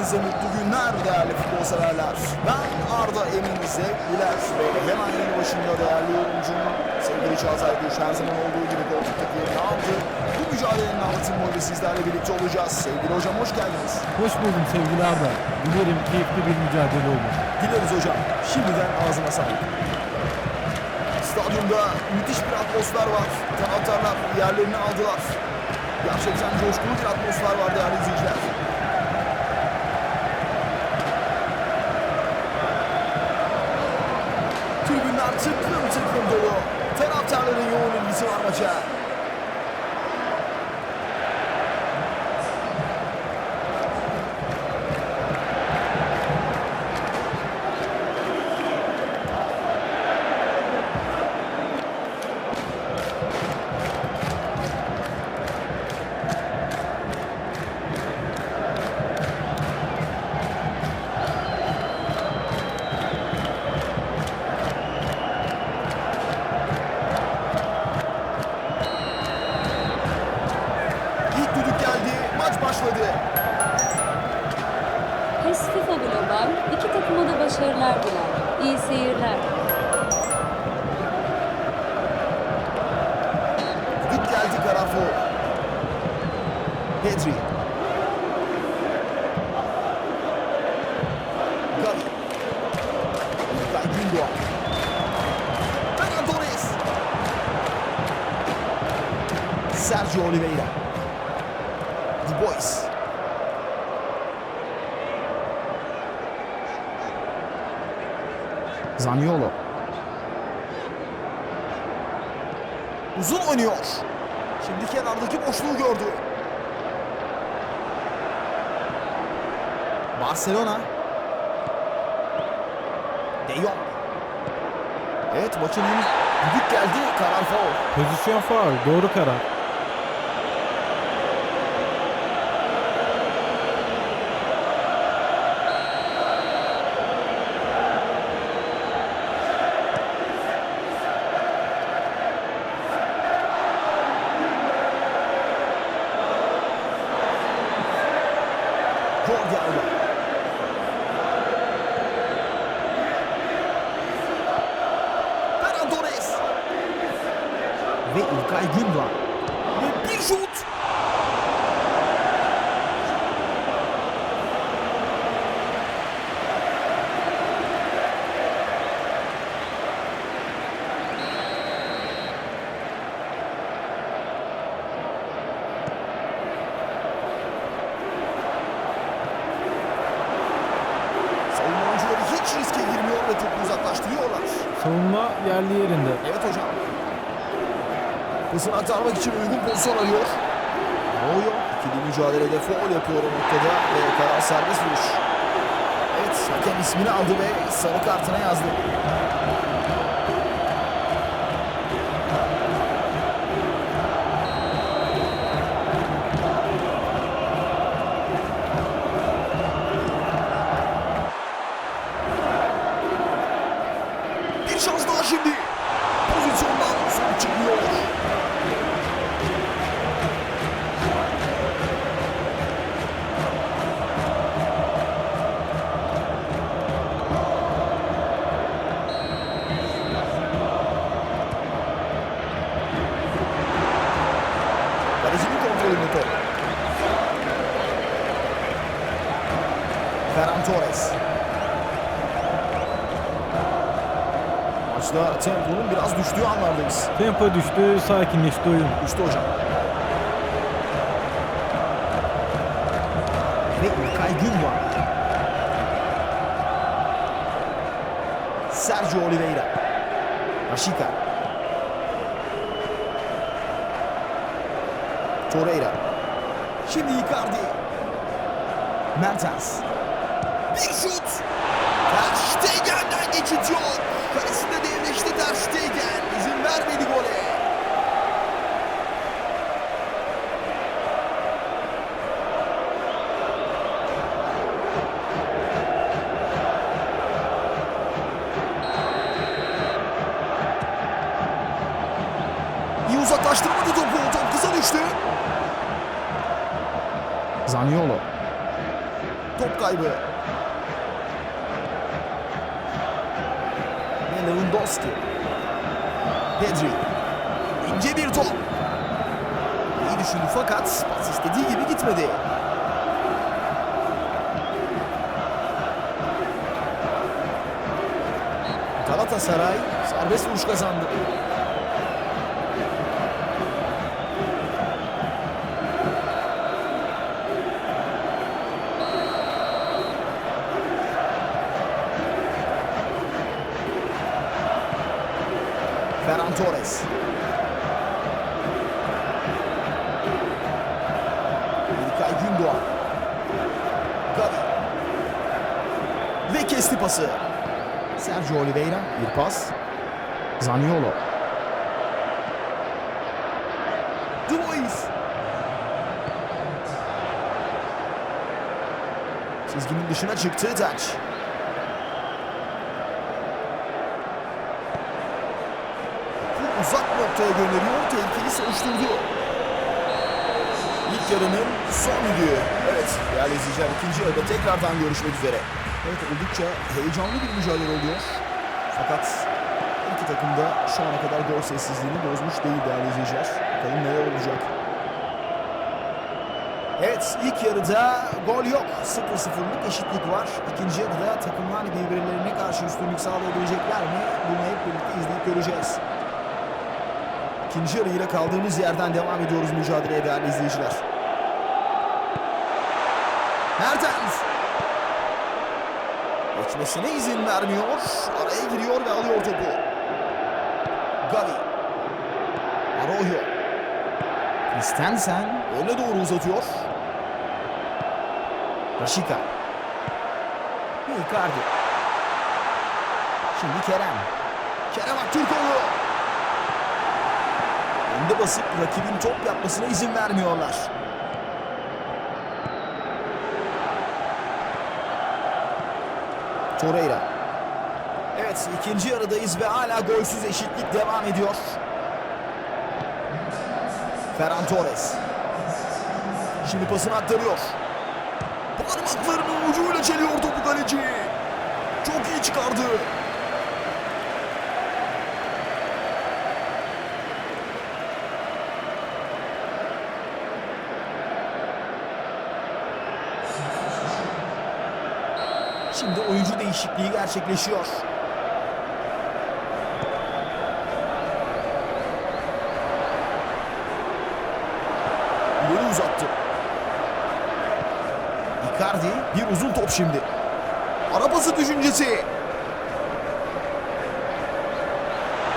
Hepinize mutlu günler değerli futbol severler. Ben Arda Emin Zevkliler ve hemen yeni başında değerli yorumcum sevgili Çağatay Gülş her zaman olduğu gibi koltuktaki yerini aldı. Bu mücadelenin anlatımıyla sizlerle birlikte olacağız. Sevgili hocam hoş geldiniz. Hoş buldum sevgili Arda. Dilerim keyifli bir mücadele olur. Dileriz hocam. Şimdiden ağzına sağlık. Stadyumda müthiş bir atmosfer var. Taraftarlar yerlerini aldılar. Gerçekten coşkulu bir atmosfer var değerli izleyiciler. Tribünler tıklım tıklım dolu. Taraftarların yoğun ilgisi var maça. Başladı. PES FIFA Global iki takıma da başarılar diler. İyi seyirler. Zaniolo. Uzun oynuyor. Şimdi kenardaki boşluğu gördü. Barcelona. De Jong. Evet maçın henüz düdük geldi. Karar faul. Pozisyon faul. Doğru karar. Jordi Alba. Ferran Torres. Ve İlkay Gündoğan. Ve bir şut. Savunma oyuncuları hiç riske girmiyor ve topu uzaklaştırıyorlar. Savunma yerli yerinde. Evet hocam. Hızını aktarmak için uygun pozisyon arıyor. Oluyor. İkili mücadelede foul yapıyor o noktada ve karar serbest vuruş. Evet hakem ismini aldı ve sarı kartına yazdı. Bir temponun biraz düştüğü anlardayız. Tempo düştü, sakinleşti oyun. Düştü hocam. Ve İlkay Gündoğan. Sergio Oliveira. Rashica. Torreira. Şimdi Icardi. Mertens. Bir şut. Ter Stegen'den geçit yok. Kalesinde devleşti Ter Stegen. İzin vermedi gole. İyi uzaklaştırmadı topu. Top kısa düştü. Zaniolo. top kaybı. Lewandowski. Pedri. İnce bir top. İyi düşündü fakat pas istediği gibi gitmedi. Galatasaray serbest vuruş kazandı. Bir pas. Zaniolo. Dubois. Çizginin dışına çıktı taç. Uzak noktaya gönderiyor. Tehlikeli savuşturdu. İlk yarının son düdüğü. Evet değerli izleyiciler ikinci yarıda tekrardan görüşmek üzere. Evet oldukça heyecanlı bir mücadele oluyor. Fakat iki takım da şu ana kadar gol sessizliğini bozmuş değil değerli izleyiciler. Bakalım neler olacak. Evet ilk yarıda gol yok. 0-0'lık eşitlik var. İkinci yarıda takımlar birbirlerine karşı üstünlük sağlayabilecekler mi? Bunu hep birlikte izleyip göreceğiz. İkinci yarı ile kaldığımız yerden devam ediyoruz mücadeleye değerli izleyiciler. Mertens. Geçmesine izin vermiyor. Araya giriyor ve alıyor topu. Gavi. Arroyo. Christensen öne doğru uzatıyor. Raşika. Icardi. Şimdi Kerem. Kerem Aktürkoğlu. Önde basıp rakibin top yapmasına izin vermiyorlar. Torreira. Evet ikinci yarıdayız ve hala golsüz eşitlik devam ediyor. Ferran Torres. Şimdi pasını aktarıyor. Parmaklarının ucuyla çeliyor topu kaleci. Çok iyi çıkardı. Şimdi oyuncu değişikliği gerçekleşiyor. İleri uzattı. Icardi bir uzun top şimdi. Arabası düşüncesi.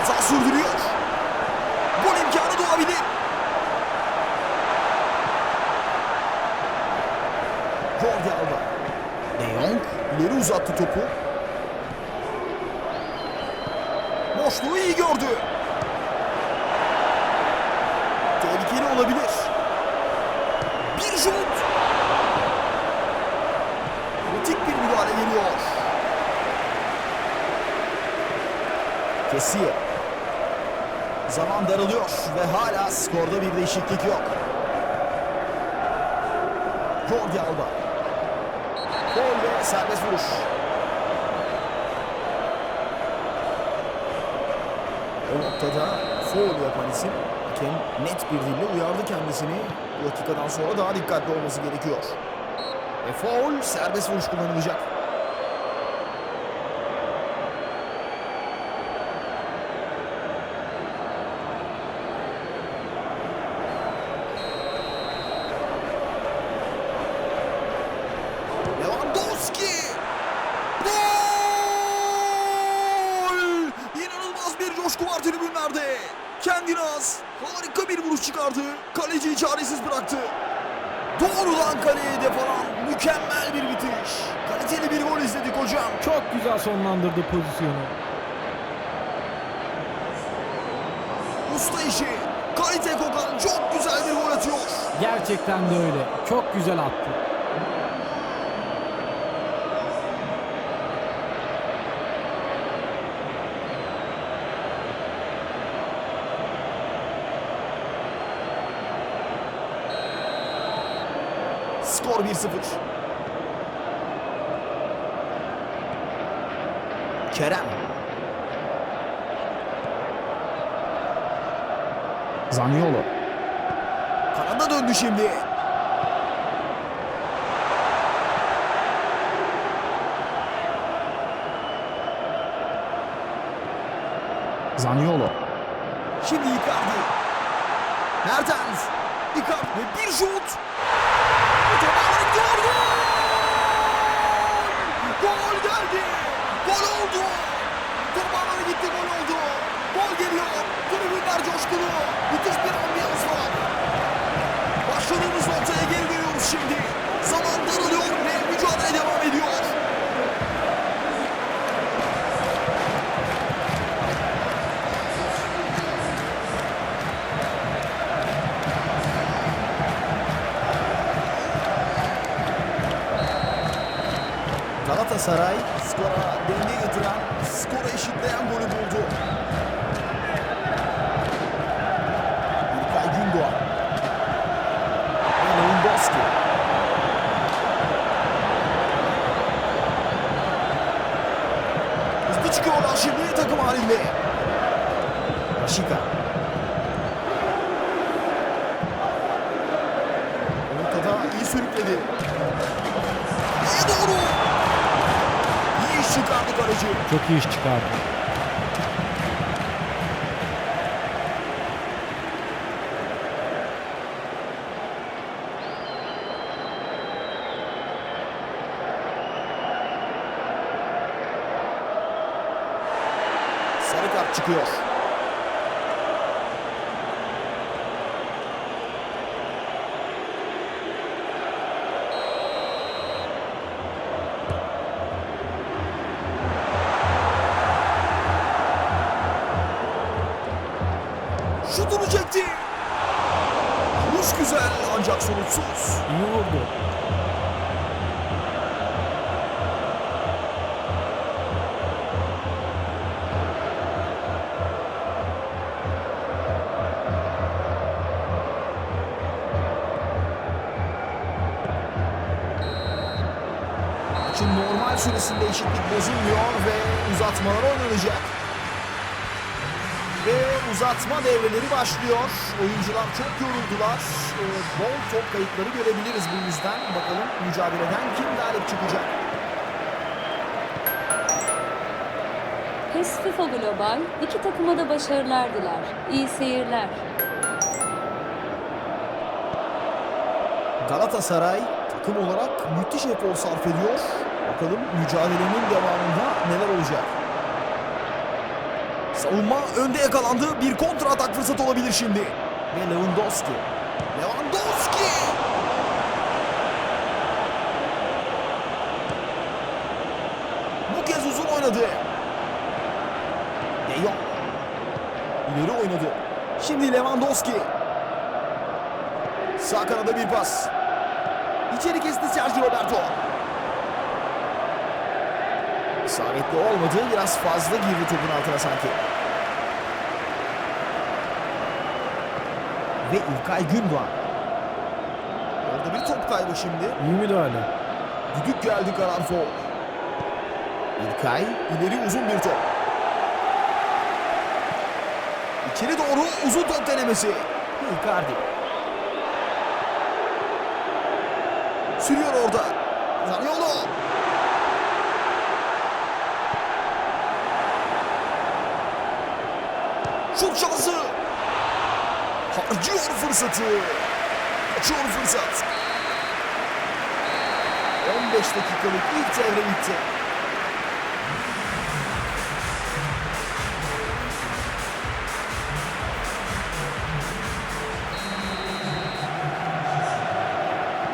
Hata sürdürüyor. Gol imkanı doğabilir. Jordi Alba. De Jong ileri uzattı topu. Boşluğu iyi gördü. Tehlikeli olabilir. Bir şut. Kritik bir müdahale geliyor. Kesiye. Zaman daralıyor ve hala skorda bir değişiklik yok. Jordi Alba. Serbest vuruş. O noktada foul yapan isim hakem net bir dille uyardı kendisini. Bu dakikadan sonra daha dikkatli olması gerekiyor. Ve foul serbest vuruş kullanılacak. Doğrudan kaleye hedef alan mükemmel bir bitiş. Kaliteli bir gol izledik hocam. Çok güzel sonlandırdı pozisyonu. Usta işi. Kalite kokan çok güzel bir gol atıyor. Gerçekten de öyle. Çok güzel attı. 1-0. Kerem. Zaniolo. Kanada döndü şimdi. Zaniolo. Şimdi Icardi. Mertens. Icardi bir şut. Geldi. Gol oldu. Toparlanı gitti gol oldu. Gol geliyor. Tribünler coşkulu. Çıkıyorlar şimdi takım halinde. Raşika. Ortada iyi sürükledi. Neye doğru? İyi iş çıkardı kaleci. Çok iyi iş çıkardı. Sarı kart çıkıyor. Maçın normal süresinde eşitlik bozulmuyor ve uzatmalar oynanacak. Ve uzatma devreleri başlıyor. Oyuncular çok yoruldular. Ee, bol top kayıpları görebiliriz bu yüzden. Bakalım mücadeleden kim galip çıkacak? PES FIFA Global iki takıma da başarılar diler. İyi seyirler. Galatasaray takım olarak müthiş efor sarf ediyor. Bakalım mücadelenin devamında neler olacak? Savunma önde yakalandı. Bir kontra atak fırsatı olabilir şimdi. Ve Lewandowski. Lewandowski! Bu kez uzun oynadı. De Jong. İleri oynadı. Şimdi Lewandowski. Sağ kanada bir pas. İçeri kesti Sergio Roberto. İsabetli olmadı. Biraz fazla girdi topun altına sanki. Ve İlkay Gündoğan. Orada bir top kaybı şimdi. İyi müdahale. Düdük geldi karar foul. İlkay ileri uzun bir top. İçeri doğru uzun top denemesi. Icardi. Sürüyor orada. Zaniolo. Şut şansı. Harcıyor fırsatı. Kaçıyor fırsat. 15 dakikalık ilk devre bitti.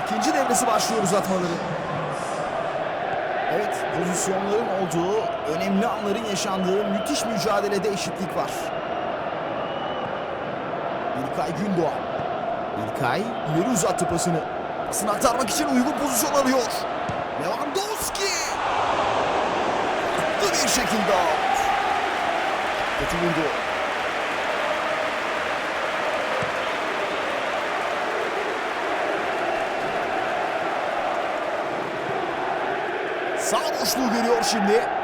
İkinci devresi başlıyor uzatmaların. Evet, pozisyonların olduğu, önemli anların yaşandığı müthiş mücadelede eşitlik var. İlkay Gündoğan. İlkay ileri uzattı pasını. Pasını aktarmak için uygun pozisyon arıyor. Lewandowski. Hızlı bir şekilde. Kötü vurdu. Sağ boşluğu görüyor şimdi.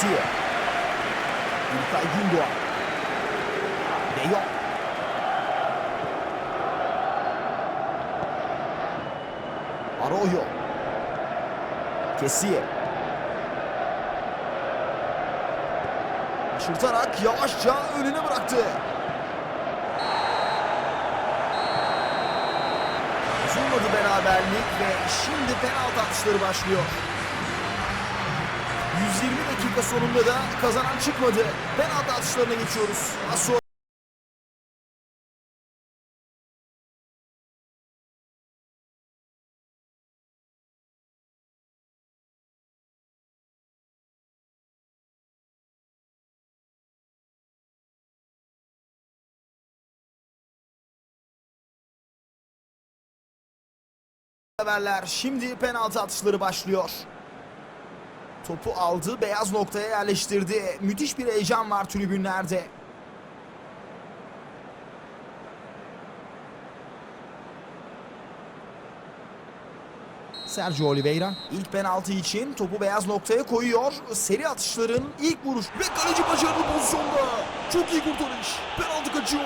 Kesiyor. İlkay Gündoğan. De Jong. Arroyo. Kesiye. Şırtarak yavaşça önüne bıraktı. Uzunmadı beraberlik ve şimdi penaltı atışları başlıyor. 120 dakika sonunda da kazanan çıkmadı. Penaltı atışlarına geçiyoruz. Az Haberler şimdi penaltı atışları başlıyor. Topu aldı, beyaz noktaya yerleştirdi. Müthiş bir heyecan var tribünlerde. Sergio Oliveira ilk penaltı için topu beyaz noktaya koyuyor. Seri atışların ilk vuruş ve kaleci başarılı pozisyonda. Çok iyi kurtarış. Penaltı kaçıyor.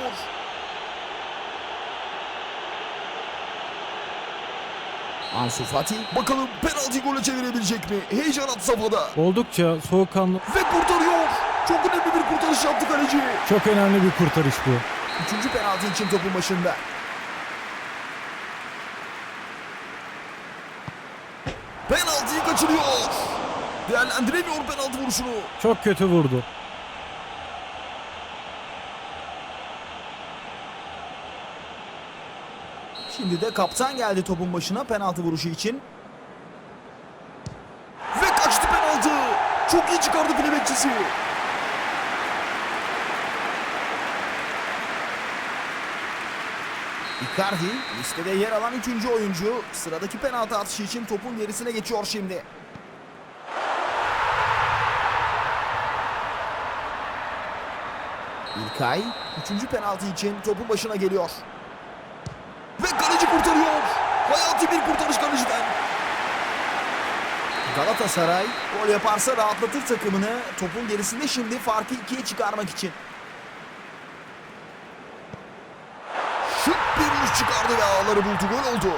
Ansu Fati bakalım penaltıyı gole çevirebilecek mi? Heyecan at safhada. Oldukça soğukkanlı, Ve kurtarıyor. Çok önemli bir kurtarış yaptı kaleci. çok önemli bir kurtarış bu. Üçüncü penaltı için topun başında. Penaltıyı kaçırıyor. Değerlendiremiyor penaltı vuruşunu. Çok kötü vurdu. Şimdi de kaptan geldi topun başına penaltı vuruşu için. Ve kaçtı penaltı. Çok iyi çıkardı file bekçisi. Icardi listede yer alan üçüncü oyuncu sıradaki penaltı atışı için topun gerisine geçiyor şimdi. İlkay üçüncü penaltı için topun başına geliyor. Kaleci kurtarıyor. Hayati bir kurtarış kaleciden. Galatasaray gol yaparsa rahatlatır takımını. Topun gerisinde şimdi farkı ikiye çıkarmak için. Şık bir vuruş çıkardı ve ağları buldu. Gol oldu.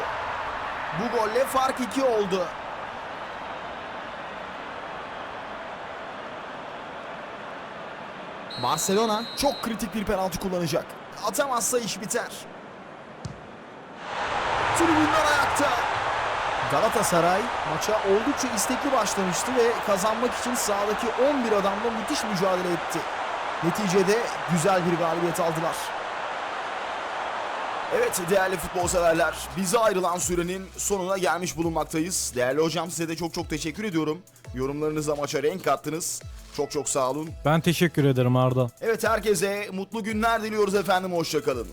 Bu golle fark iki oldu. Barcelona çok kritik bir penaltı kullanacak. Atamazsa iş biter. Tribünler ayakta. Galatasaray maça oldukça istekli başlamıştı ve kazanmak için sahadaki 11 adamla müthiş mücadele etti. Neticede güzel bir galibiyet aldılar. Evet değerli futbol severler, bize ayrılan sürenin sonuna gelmiş bulunmaktayız. Değerli hocam size de çok çok teşekkür ediyorum. Yorumlarınızla maça renk kattınız. Çok çok sağ olun. Ben teşekkür ederim Arda. Evet herkese mutlu günler diliyoruz efendim. Hoşçakalın.